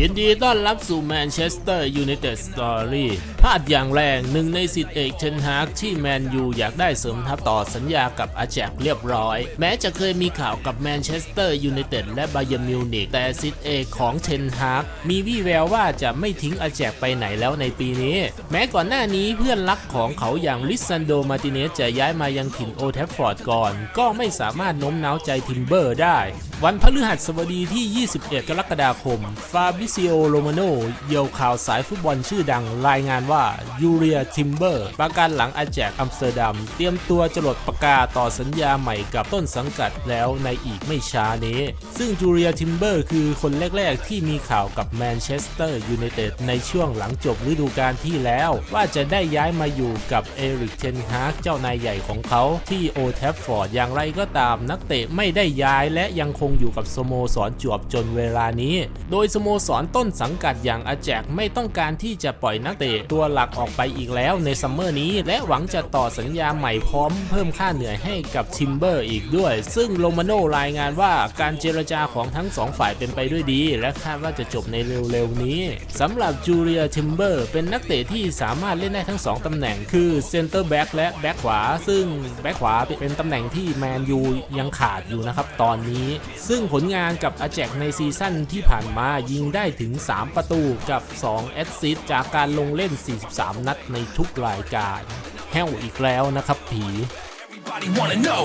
ยินดีต้อนรับสู่แมนเชสเตอร์ยูไนเต็ดสตอรี่พลาดอย่างแรงหนึ่งในสิทธิเอกเชนฮากที่แมนยูอยากได้เสริมทัพต่อสัญญากับอาแจกเรียบร้อย แม้จะเคยมีข่าวกับแมนเชสเตอร์ยูไนเต็ดและบาเยร์มิวนิกแต่สิทธิเอกของเชนฮากมีวี่แววว่าจะไม่ทิ้งอาแจกไปไหนแล้วในปีนี้ แม้ก่อนหน้านี้เพื่อนรักของเขาอย่างลิซันโดมาติเนสจะย้ายมายังถิ่นโอแทฟฟอร์ดก่อน ก็ไม่สามารถโน้มน้าวใจทิมเบอร์ได้วันพฤหัสบดีที่ 21 กรกฎาคม ฟาบิซิโอ โรมาโนเยาวข่าวสายฟุตบอลชื่อดังรายงานว่า ยูเรีย ทิมเบอร์ ประกันหลังอาแจกอัมสเตอร์ดัม เตรียมตัวจะหลดประกาต่อสัญญาใหม่กับต้นสังกัดแล้วในอีกไม่ช้านี้ ซึ่งจูเรีย ทิมเบอร์ คือคนแรก ๆ ที่มีข่าวกับแมนเชสเตอร์ยูไนเต็ดในช่วงหลังจบฤดูกาลที่แล้ว ว่าจะได้ย้ายมาอยู่กับเอริก เทนฮากเจ้านายใหญ่ของเขาที่โอแทฟฟอร์ดอย่างไรก็ตามนักเตะไม่ได้ย้ายและยังคงอยู่กับสโมสรจวบจนเวลานี้ โดยสโมสรต้นสังกัดอย่างอาแจกไม่ต้องการที่จะปล่อยนักเตะตัวหลักออกไปอีกแล้วในซัมเมอร์นี้ และหวังจะต่อสัญญาใหม่พร้อมเพิ่มค่าเหนื่อยให้กับทิมเบอร์อีกด้วย ซึ่งโรมาโนรายงานว่าการเจรจาของทั้งสองฝ่ายเป็นไปด้วยดี และคาดว่าจะจบในเร็วๆนี้สำหรับจูเลียทิมเบอร์เป็นนักเตะที่สามารถเล่นได้ทั้งสองตำแหน่งคือเซนเตอร์แบ็กและแบ็กขวา ซึ่งแบ็กขวาเป็นตำแหน่งที่แมนยูยังขาดอยู่นะครับตอนนี้ซึ่งผลงานกับอาแจกในซีซั่นที่ผ่านมายิงได้ถึง 3 ประตูกับ 2 แอสซิสต์จากการลงเล่น 43 นัดในทุกรายการ แห้วอีกแล้วนะครับผี everybody wanna know.